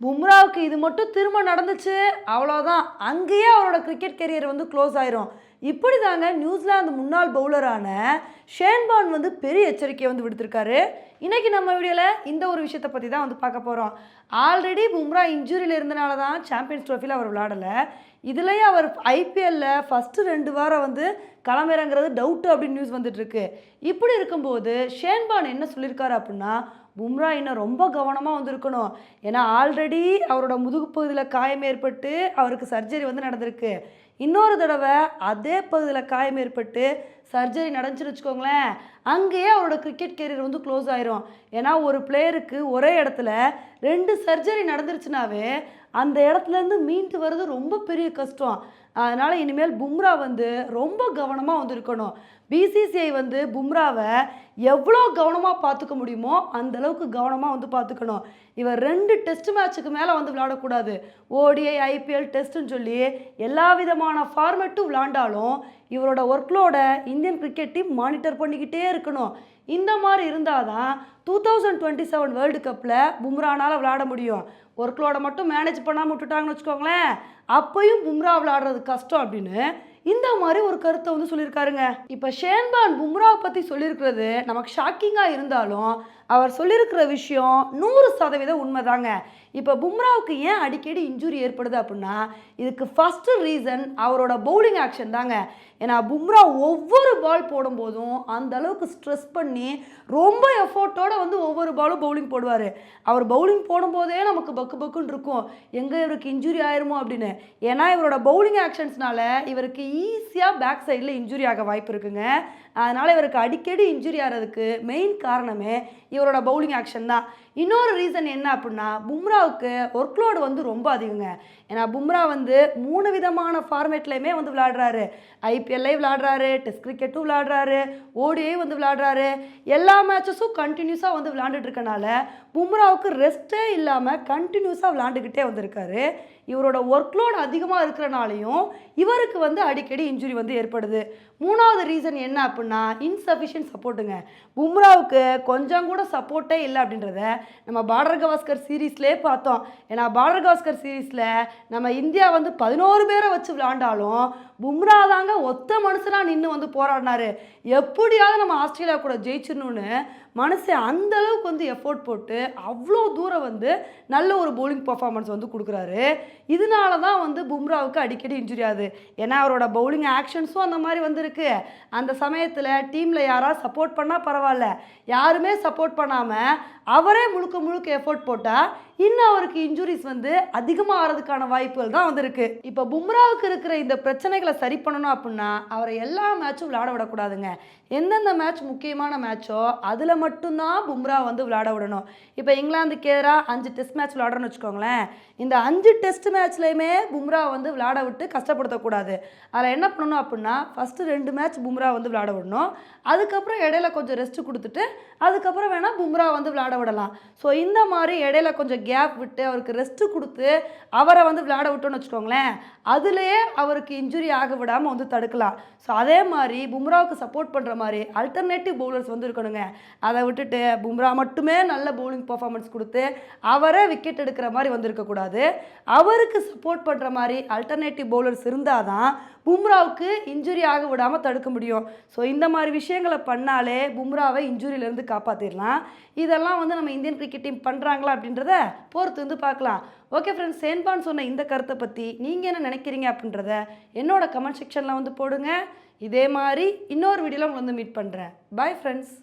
பும்ராவுக்கு இது மட்டும் திரும்ப நடந்துச்சு அவ்வளோதான் அங்கேயே அவரோட கிரிக்கெட் கெரியர் வந்து க்ளோஸ் ஆயிரும். இப்படி தாங்க நியூசிலாந்து முன்னாள் பவுலரான ஷேன்பான் வந்து பெரிய எச்சரிக்கையை வந்து விடுத்திருக்காரு. இன்றைக்கி நம்ம வீடியோவில் இந்த ஒரு விஷயத்தை பற்றி தான் வந்து பார்க்க போகிறோம் ஆல்ரெடி பும்ரா இன்ஜுரியில் இருந்தனால தான் சாம்பியன்ஸ் ட்ரோஃபியில் அவர் விளாடலை இதுலேயே அவர் ஐபிஎல்லில் ஃபஸ்ட்டு ரெண்டு வாரம் வந்து களமிறங்கிறது டவுட்டு அப்படின்னு நியூஸ் வந்துட்டுருக்கு இப்படி இருக்கும்போது ஷேன்பான் என்ன சொல்லியிருக்காரு அப்படின்னா பும்ரா இன்னும் ரொம்ப கவனமாக வந்திருக்கணும். ஏன்னா ஆல்ரெடி அவரோட முதுகு பகுதியில் காயம் ஏற்பட்டு அவருக்கு சர்ஜரி வந்து நடந்திருக்கு. இன்னொரு தடவை அதே பகுதியில் காயம் ஏற்பட்டு சர்ஜரி நடந்துச்சுன்னு வச்சுக்கோங்களேன் அங்கேயே அவரோட கிரிக்கெட் கேரியர் வந்து க்ளோஸ் ஆயிரும். ஏன்னா ஒரு பிளேயருக்கு ஒரே இடத்துல ரெண்டு சர்ஜரி நடந்துருச்சுனாவே அந்த இடத்துலேருந்து மீண்டு வர்றது ரொம்ப பெரிய கஷ்டம். அதனால் இனிமேல் பும்ரா வந்து ரொம்ப கவனமாக வந்து இருக்கணும் பிசிசிஐ வந்து பும்ராவை எவ்வளோ கவனமாக பார்த்துக்க முடியுமோ அந்த அளவுக்கு கவனமாக வந்து பார்த்துக்கணும். இவர் ரெண்டு டெஸ்ட் மேட்ச்சுக்கு மேலே வந்து விளையாடக்கூடாது. ஓடிஐ ஐபிஎல் டெஸ்ட்டுன்னு சொல்லி எல்லா விதமான ஃபார்மேட்டும் விளாண்டாலும் இவரோட ஒர்க்லோட இந்தியன் கிரிக்கெட் டீம் மானிட்டர் பண்ணிக்கிட்டே இருக்கணும். இந்த மாதிரி இருந்தால் தான் two thousand twenty seven world கப்பில் பும்ரானால் விளையாட முடியும். ஒர்க்லோட மட்டும் மேனேஜ் பண்ணாமல் விட்டுட்டாங்கன்னு வச்சுக்கோங்களேன். அப்பையும் பும்ரா விளையாடுறது கஷ்டம் அப்படின்னு இந்த மாதிரி ஒரு கருத்தை வந்து சொல்லியிருக்காருங்க. இப்போ ஷேன்பான் பும்ராவை பற்றி சொல்லியிருக்கிறது நமக்கு ஷாக்கிங்காக இருந்தாலும் அவர் சொல்லியிருக்கிற விஷயம் நூறு சதவீதம் உண்மைதாங்க. இப்போ பும்ராவுக்கு ஏன் அடிக்கடி இன்ஜுரி ஏற்படுது அப்படின்னா இதுக்கு ஃபஸ்ட்டு ரீசன் அவரோட பவுலிங் ஆக்ஷன் தாங்க. ஏன்னா பும்ரா ஒவ்வொரு பால் போடும்போதும் அந்த அளவுக்கு ஸ்ட்ரெஸ் பண்ணி ரொம்ப எஃபோர்ட்டோட வந்து ஒவ்வொரு பாலும் பவுலிங் போடுவார். அவர் பவுலிங் போடும்போதே நமக்கு பக்கு பக்குன்னு இருக்கும். எங்கே இவருக்கு இன்ஜுரி ஆயிருமோ அப்படின்னு. ஏன்னா இவரோட பவுலிங் ஆக்ஷன்ஸ்னால இவருக்கு ஈஸியாக பேக் சைடில் இன்ஜுரி ஆக வாய்ப்பு இருக்குங்க. அதனால் இவருக்கு அடிக்கடி இன்ஜுரி ஆகிறதுக்கு மெயின் காரணமே இவரோட பவுலிங் ஆக்ஷன் தான். இன்னொரு ரீசன் என்ன அப்படின்னா பும்ராவுக்கு ஒர்க்லோடு வந்து ரொம்ப அதிகங்க. ஏன்னா பும்ரா வந்து மூணு விதமான ஃபார்மேட்லையுமே வந்து விளாடுறாரு ஐபிஎல்லையும் விளாடுறாரு டெஸ்ட் கிரிக்கெட்டும் விளாடுறாரு ஓடிஐ வந்து விளாடுறாரு எல்லா மேட்சஸும் கண்டினியூஸாக வந்து விளாண்டுட்ருக்கனால இருக்கனால பும்ராவுக்கு ரெஸ்ட்டே இல்லாமல் கண்டினியூஸாக விளாண்டுக்கிட்டே வந்திருக்காரு. இவரோட ஒர்க்லோட் அதிகமாக இருக்கிறனாலையும் இவருக்கு வந்து அடிக்கடி இன்ஜுரி வந்து ஏற்படுது. மூணாவது ரீசன் என்ன அப்படின்னா இன்சஃபிஷியன்ட் சப்போர்ட்டுங்க பும்ராவுக்கு கொஞ்சம் கூட சப்போர்ட்டே இல்லை அப்படின்றத நம்ம பார்டர் கவாஸ்கர் சீரீஸ்லேயே பார்த்தோம். ஏன்னா பார்டர் கவாஸ்கர் சீரீஸில் நம்ம இந்தியா வந்து பதினோரு பேரை வச்சு விளாண்டாலும் பும்ரா தாங்க ஒத்த மனுஷனாக நின்று வந்து போராடினாரு. எப்படியாவது நம்ம ஆஸ்திரேலியா கூட ஜெயிச்சிடணும்னு மனுஷன் அந்த அளவுக்கு வந்து எஃபோர்ட் போட்டு அவ்வளோ தூரம் வந்து நல்ல ஒரு பவுலிங் பர்ஃபார்மன்ஸ் வந்து கொடுக்குறாரு. இதனால தான் வந்து பும்ராவுக்கு அடிக்கடி இன்ஜுரி ஆகுது. ஏன்னா அவரோட பவுலிங் ஆக்ஷன்ஸும் அந்த மாதிரி வந்திருக்கு. அந்த சமயத்தில் டீமில் யாராவது சப்போர்ட் பண்ணால் பரவாயில்ல. யாருமே சப்போர்ட் பண்ணாமல் அவரே முழுக்க முழுக்க எஃபோர்ட் போட்டால் இன்னும் அவருக்கு இன்ஜுரிஸ் வந்து அதிகமாக ஆகிறதுக்கான வாய்ப்புகள் தான் வந்திருக்கு. இப்போ பும்ராவுக்கு இருக்கிற இந்த பிரச்சனைகளை சரி பண்ணணும் அப்படின்னா அவரை எல்லா மேட்சும் விளையாட விடக்கூடாதுங்க. எந்தெந்த மேட்ச் முக்கியமான மேட்சோ அதில் மட்டும்தான் பும்ரா வந்து விளையாட விடணும். இப்போ இங்கிலாந்துக்கு எதிராக அஞ்சு டெஸ்ட் மேட்ச் விளையாடணும்னு வச்சுக்கோங்களேன். இந்த அஞ்சு டெஸ்ட் மேட்ச்லையுமே பும்ரா வந்து விளையாட விட்டு கஷ்டப்படுத்தக்கூடாது. அதில் என்ன பண்ணணும் அப்படின்னா ஃபஸ்ட்டு ரெண்டு மேட்ச் பும்ரா வந்து விளையாட விடணும். அதுக்கப்புறம் இடையில கொஞ்சம் ரெஸ்ட் கொடுத்துட்டு அதுக்கப்புறம் வேணால் பும்ரா வந்து விளையாட விடலாம். ஸோ இந்த மாதிரி இடையில கொஞ்சம் கேப் விட்டு அவருக்கு ரெஸ்ட்டு கொடுத்து அவரை வந்து விளையாட விட்டோம்னு வச்சுக்கோங்களேன் அதுலேயே அவருக்கு இன்ஜுரி ஆக விடாமல் வந்து தடுக்கலாம். ஸோ அதே மாதிரி பும்ராவுக்கு சப்போர்ட் பண்ணுற மாதிரி அல்டர்னேட்டிவ் பவுலர்ஸ் வந்து இருக்கணுங்க அதை விட்டுட்டு பும்ரா மட்டுமே நல்ல பவுலிங் பர்ஃபார்மன்ஸ் கொடுத்து அவரை விக்கெட் எடுக்கிற மாதிரி வந்திருக்கக்கூடாது. அவருக்கு சப்போர்ட் பண்ணுற மாதிரி அல்டர்னேட்டிவ் பவுலர்ஸ் இருந்தால் தான் பும்ராவுக்கு இன்ஜுரி ஆக விடாமல் தடுக்க முடியும். ஸோ இந்த மாதிரி விஷயங்களை பண்ணாலே பும்ராவை இன்ஜுரியிலேருந்து காப்பாற்றிடலாம் இதெல்லாம் வந்து நம்ம இந்தியன் கிரிக்கெட் டீம் பண்ணுறாங்களா அப்படின்றத பொறுத்து வந்து பார்க்கலாம். ஓகே ஃப்ரெண்ட்ஸ் சேன்பான் சொன்ன இந்த கருத்தை பற்றி நீங்கள் என்ன நினைக்கிறீங்க அப்படின்றத என்னோட கமெண்ட் செக்ஷனில் வந்து போடுங்க. இதே மாதிரி இன்னொரு வீடியோவில் உங்களை வந்து மீட் பண்ணுறேன் பாய் ஃப்ரெண்ட்ஸ்